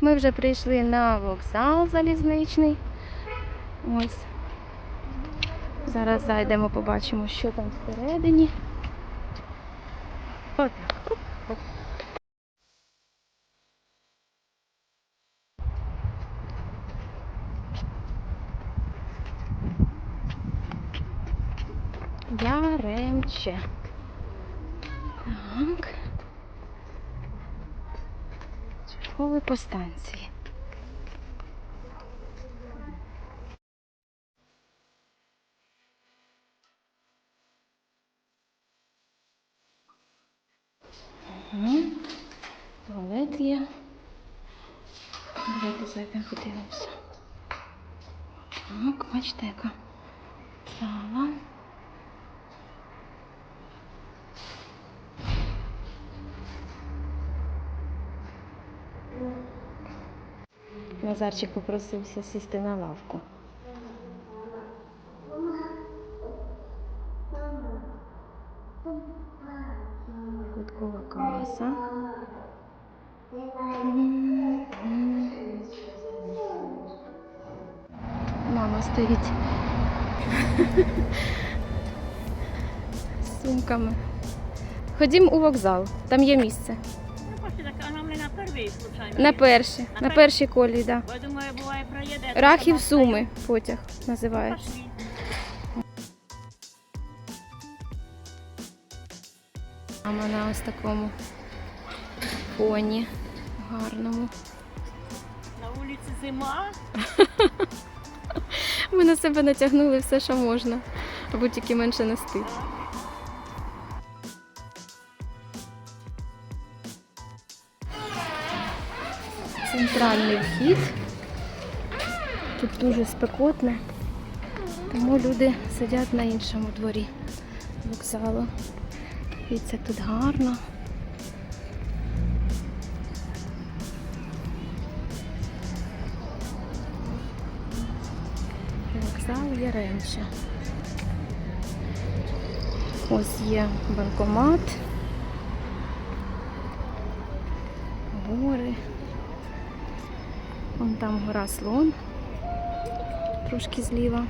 Ми вже прийшли на вокзал залізничний. Ось. Зараз зайдемо, побачимо, що там всередині. От. Яремче. Так. Черговий по станції. Угу. Туалет є. Давайте зайдемо подивимося. Так, бачите, яка зала. Назарчик попросився сісти на лавку. Квиткова каса. Мама стоїть з сумками. Ходім у вокзал, там є місце. Ну, не на перший, случайно. На першій, На на пер- першій колії, так. Бо я думаю, буває проїде. Рахів Суми потяг називається. Мама на ось такому фоні гарному. На вулиці зима. Ми на себе натягнули все, що можна, аби тільки менше нести. Центральний вхід. Тут дуже спекотно, тому люди сидять на іншому дворі вокзалу. І це тут гарно. Вокзал Яремче. Ось є банкомат. Там гора слон. Трошки зліва.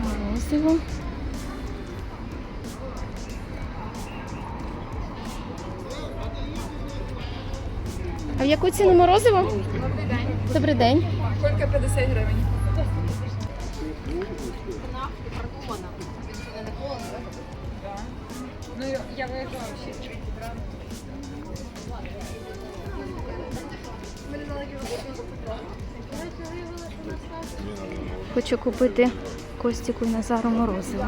Морозиво. А в яку ціну морозиво? Добрий день. Добрий день. Колька 50 гривень. Ну, я виїжджала ще. Хочу купити Костіку і Назару морозиво.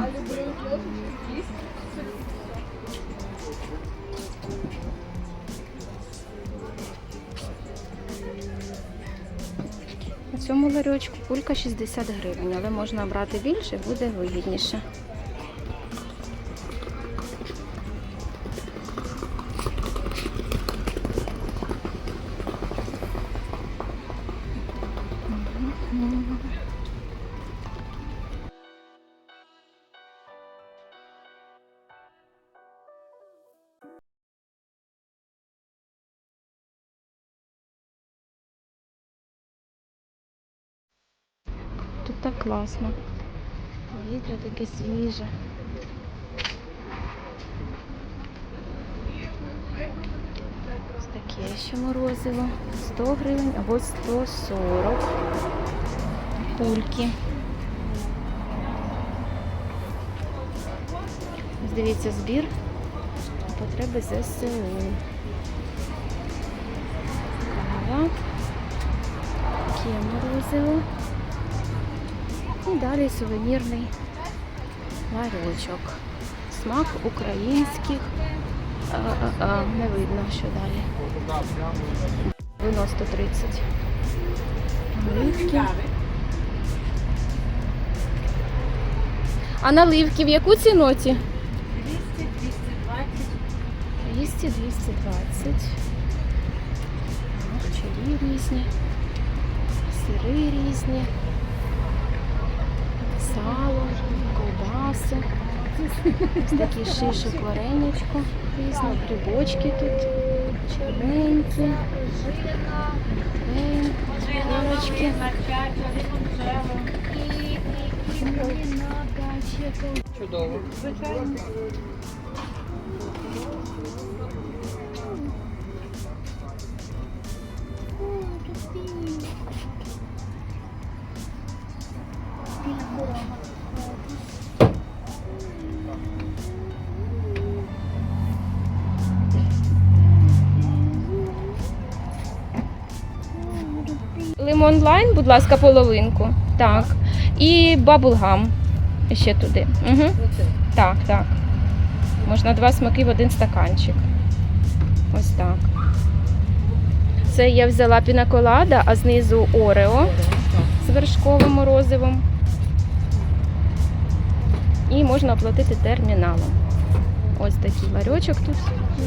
Цьому ларьочку кулька 60 гривень, але можна брати більше, буде вигідніше. Тут так класно. Повітря таке свіже. Ось таке ще морозиво. 100 гривень або 140 кульки. Дивіться, збір потреби ЗСУ. Кава. Таке морозиво. І далі сувенірний ларьочок. Смак українських. А-а-а, не видно, що далі. Вино 130. Наливки. А наливки в яку ціноті? 200, 220. 200, 220. Ах, різні. сири різні, сало, ковбаси. Такі шишок, вареничко, різні грибочки тут, черненькі, курочки. Чудово. Лимон лайн, будь ласка, половинку. Так. І баблгам ще туди. Угу. Так, так. Можна два смаки в один стаканчик. Ось так. Це я взяла пінаколада, а знизу Орео з вершковим морозивом. І можна оплатити терміналом. Ось такий ларьочок тут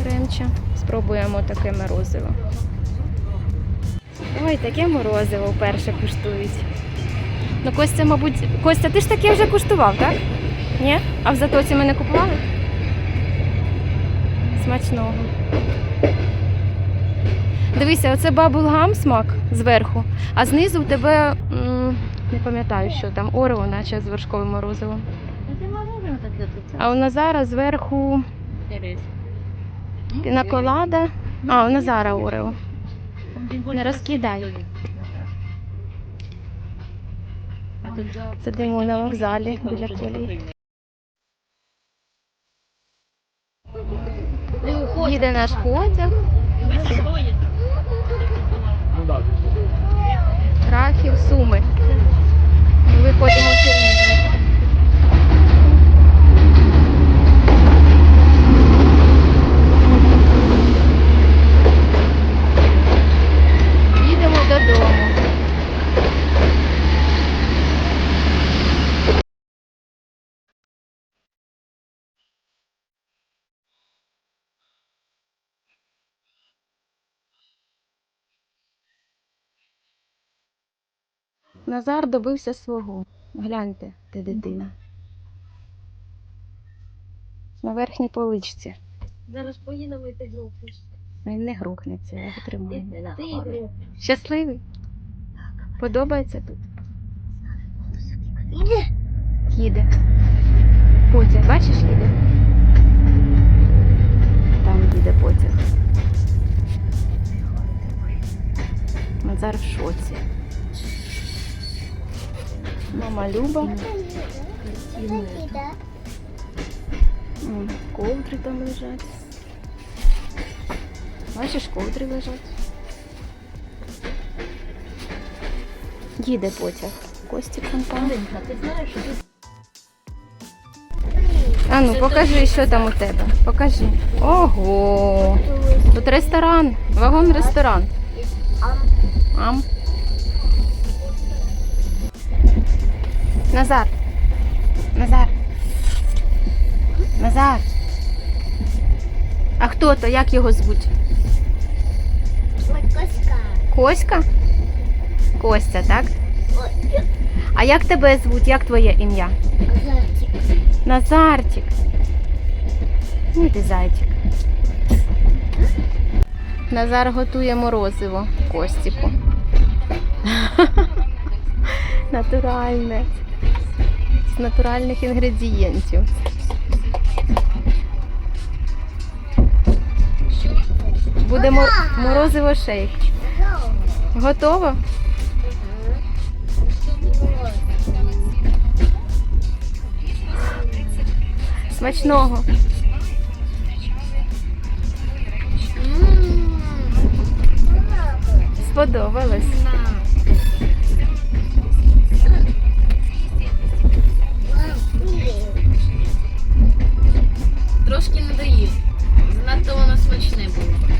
Ремча. Спробуємо таке морозиво. Ой, таке морозиво вперше куштують. Ну, Костя, мабуть, Костя, ти ж таке вже куштував, так? Ні? А в затоці ми не купували? Смачного. Дивися, оце баблгам смак зверху, а знизу у тебе м, не пам'ятаю, що там, орео, наче з вершковим морозивом. А у Назара зверху пінаколада. А, у Назара орео. Не розкидай. Сидимо на вокзалі біля колії. Їде наш потяг. Крахів, Суми. Ми виходимо Назар добився свого. Гляньте, де дитина. На верхній поличці. Зараз поїдемо і ти групиш. Він не грукнеться, я групиш. Щасливий? Подобається тут? Їде. Потяг, бачиш, їде? Там їде потяг. Назар в шоці. Мама Люба. Ковдри там лежать. Бачиш, ковдри лежать. Їде потяг. Костік вон там. А ну покажи, що там у тебе. Покажи. Ого. Тут ресторан. Вагон ресторан. Ам. Назар. Назар. Назар. А хто то? Як його звуть? Коська? Коська? Костя, так? А як тебе звуть? Як твоє ім'я? Назарчик. Ну ти зайчик. Назар готує морозиво Костіку. Натуральне. Натуральних інгредієнтів. Буде мор... морозиво шейк. Готово? Смачного. Сподобалось. Трошки не доїв. Занадто воно смачне було.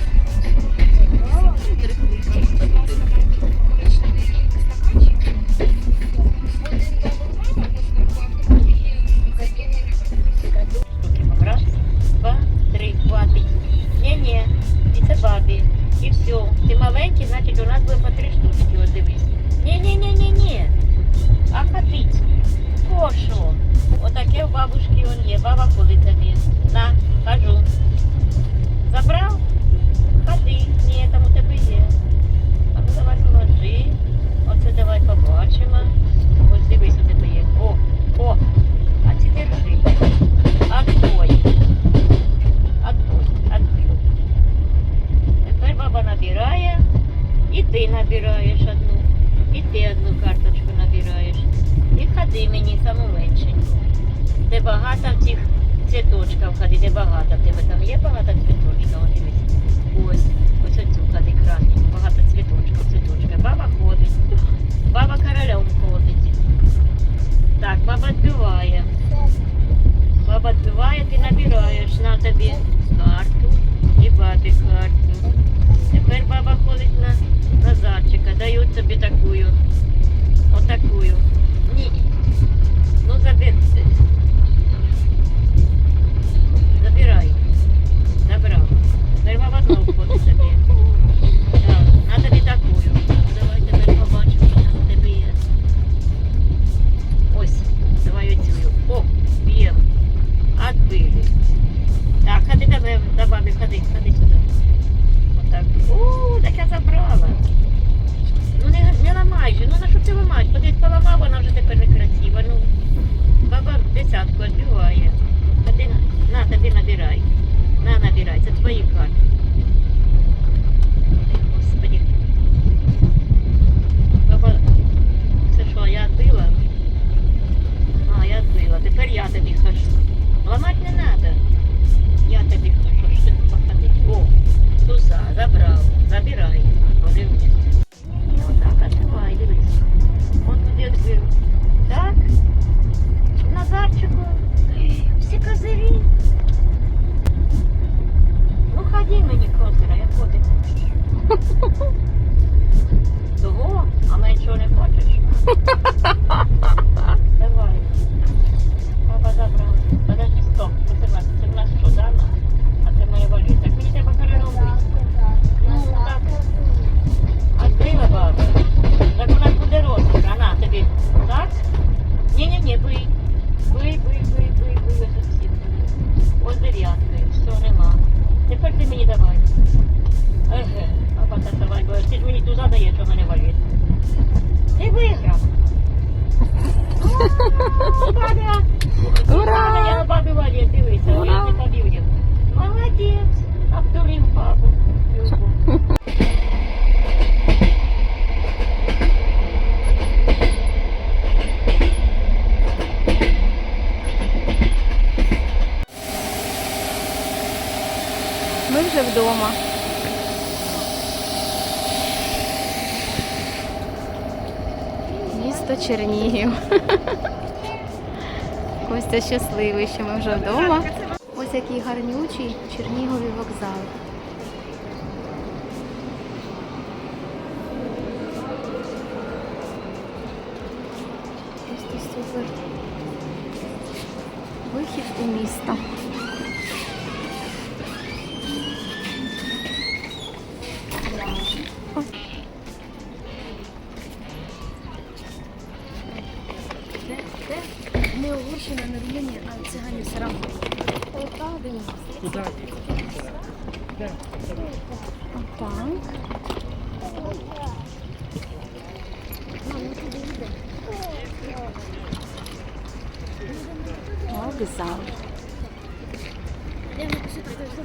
Костя щасливий, що ми вже вдома. Ось який гарнючий черніговий вокзал. Вихід у місто. Це Угорщина на рівні, а цигані все равно. Опа, дивимося. Опа. Вокзал. Я напишу, що це